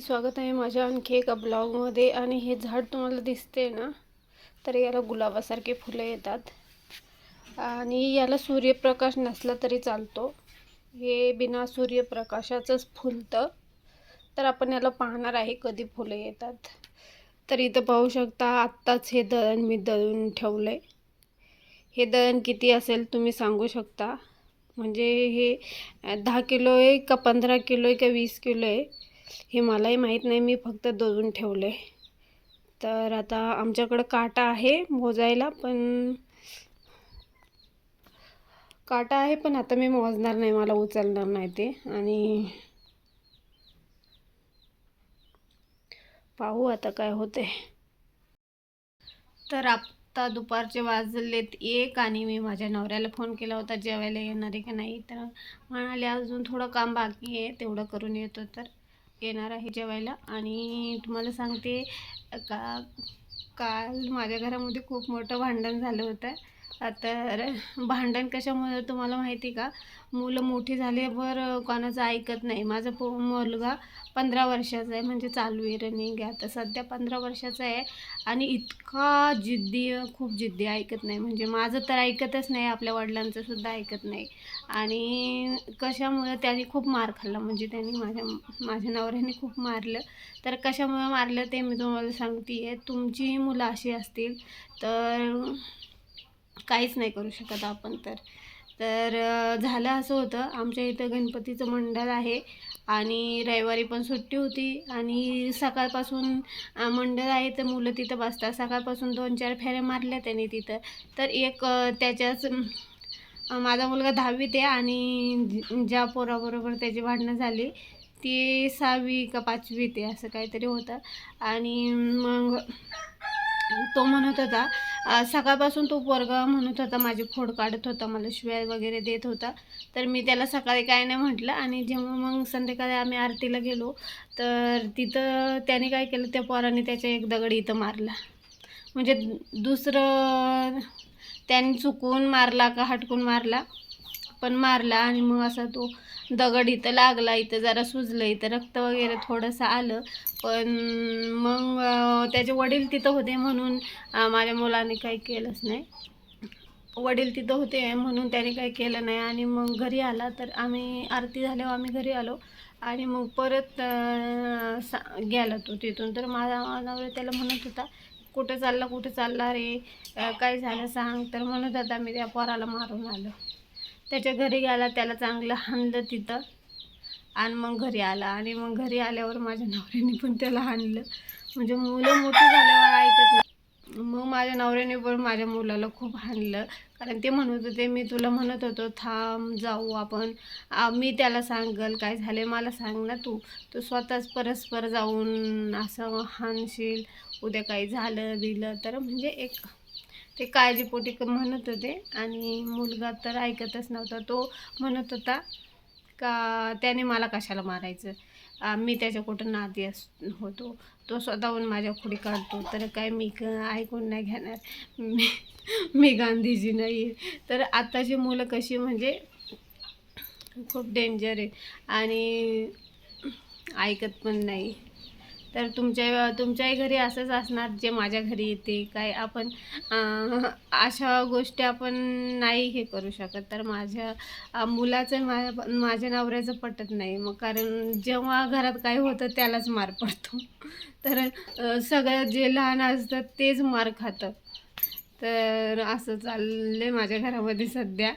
स्वागत आहे माझ्या आणखी एका ब्लॉगमध्ये आणि हे झाड तुम्हाला दिसते ना तर याला गुलाबासारखे फुलं येतात. आणि याला सूर्यप्रकाश नसला तरी चालतो. हे बिना सूर्यप्रकाशाचंच फुलतं. तर आपण याला पाहणार आहे कधी फुलं येतात. तर इथं पाहू शकता आत्ताच हे दळण मी दळून ठेवलं आहे हे दळण किती असेल तुम्ही सांगू शकता? म्हणजे हे दहा किलो आहे का पंधरा किलो आहे का वीस किलो आहे? हे मलाही माहीत नाही मी फक्त दळून ठेवलं आहे तर आता आमच्याकडं काटा आहे मोजायला पण काटा आहे पण आता मी मोजणार नाही मला उचलणार नाही ते. आणि पाहू आता काय होते तर आत्ता दुपारचे वाजलेत एक आणि मी माझ्या नवऱ्याला फोन केला होता जेवायला येणार आहे का नाही? तर म्हणाले अजून थोडं काम बाकी आहे तेवढं करून येतो. तर येणार आहे जेवायला. आणि तुम्हाला सांगते का काल माझ्या घरामध्ये खूप मोठं भांडण झालं होतं. तर भांडण कशामुळे तुम्हाला माहिती का? मुलं मोठी झाल्यावर कोणाचं ऐकत नाही. माझा पो मुलगा पंधरा वर्षाचा आहे म्हणजे चालू आहे रनिंग आहे. आता सध्या पंधरा वर्षाचा आहे आणि इतका जिद्दी खूप जिद्दी ऐकत नाही. म्हणजे माझं तर ऐकतच नाही आपल्या वडिलांचं सुद्धा ऐकत नाही. आणि कशामुळं त्याने खूप मार खाल्ला. म्हणजे त्यांनी माझ्या माझ्या नवऱ्याने खूप मारलं. तर कशामुळे मारलं ते मी तुम्हाला सांगते आहे तुमची मुलं अशी असतील तर काहीच नाही करू शकत आपण तर. तर झालं असं होतं. आमच्या इथं गणपतीचं मंडळ आहे आणि रविवारी पण सुट्टी होती आणि सकाळपासून मंडळ आहे तर मुलं तिथं बसतात. सकाळपासून दोन चार फेऱ्या मारल्या त्याने तिथं. तर एक त्याच्याच माझा मुलगा दहावीत आहे आणि ज्या पोराबरोबर त्याची भांडणं झाली ती सहावी का पाचवीत आहे असं काहीतरी होतं. आणि मग तो म्हणत होता सकाळपासून तो पोरगा म्हणत होता माझी खोड काढत होता मला शिव्या वगैरे देत होता. तर मी त्याला सकाळी काय नाही म्हटलं आणि जेव्हा मग संध्याकाळी आम्ही आरतीला गेलो तर तिथं त्याने काय केलं त्या पोराने त्याच्या एक दगड इथं मारला. म्हणजे दुसरं त्याने चुकून मारला का हटकून मारला पण मारला आणि मग असा तो दगड इथं लागला इथं जरा सुजलं इथं रक्त वगैरे थोडंसं आलं. पण मग त्याचे वडील तिथं होते म्हणून माझ्या मुलाने काही केलंच नाही. वडील तिथं होते म्हणून त्याने काही केलं नाही. आणि मग घरी आला तर आम्ही आरती झाल्यावर आम्ही घरी आलो. आणि मग परत सा गेला तो तिथून. तर माझा नवरा त्याला म्हणत होता कुठं चालला कुठं चालला रे? काय झालं सांग. तर म्हणत होता मी त्या पोराला मारून आलो. त्याच्या घरी गेला त्याला चांगलं हाणलं तिथं. आणि मग घरी आला. आणि मग घरी आल्यावर माझ्या नवऱ्याने पण त्याला हाणलं. म्हणजे मुलं मोठी झाल्यावर ऐकत नाही. मग माझ्या नवऱ्याने पण माझ्या मुलाला खूप हाणलं. कारण ते म्हणत होते मी तुला म्हणत होतो थांब जाऊ आपण. मी त्याला सांगल काय झाले मला सांग ना तू. तू स्वतःच परस्पर जाऊन असं हाणशील. उद्या काही झालं दिलं तर म्हणजे एक ते काळजीपोटी क- म्हणत होते. आणि मुलगा तर ऐकतच नव्हता. तो म्हणत होता का त्याने मला कशाला मारायचं? मी त्याच्या कुठं नाती अस होतो. तो स्वतःहून माझ्या खुडी काढतो. तर काय मी क ऐकून नाही घेणार. मी मी गांधीजी नाही तर आत्ताची मुलं कशी म्हणजे खूप डेंजर आहे. आणि ऐकत पण नाही. तर तुमच्या तुमच्याही घरी असंच असणार जे माझ्या घरी येते. काय आपण अशा गोष्टी आपण नाही हे करू शकत. तर माझ्या मुलाचं माझ्या माझ्या नवऱ्याचं पटत नाही. मग कारण जेव्हा घरात काय होतं त्यालाच मार पडतो. तर सगळं जे लहान असतं तेच मार खातं. तर असं चाललं आहे माझ्या घरामध्ये सध्या.